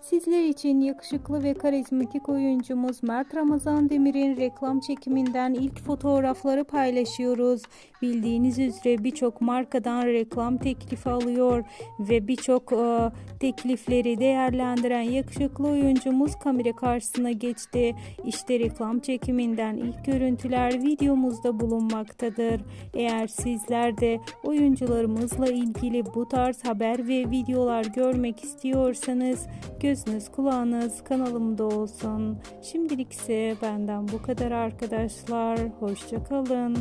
Sizler için yakışıklı ve karizmatik oyuncumuz Mert Ramazan Demir'in reklam çekiminden ilk fotoğrafları paylaşıyoruz. Bildiğiniz üzere birçok markadan reklam teklifi alıyor ve birçok e, teklifleri değerlendiren yakışıklı oyuncumuz kamera karşısına geçti. İşte reklam çekiminden ilk görüntüler videomuzda bulunmaktadır. Eğer sizler de oyuncularımızla ilgili bu tarz haber ve videolar görmek istiyorsanız gözünüz kulağınız kanalımda olsun. Şimdilik ise benden bu kadar arkadaşlar. Hoşçakalın.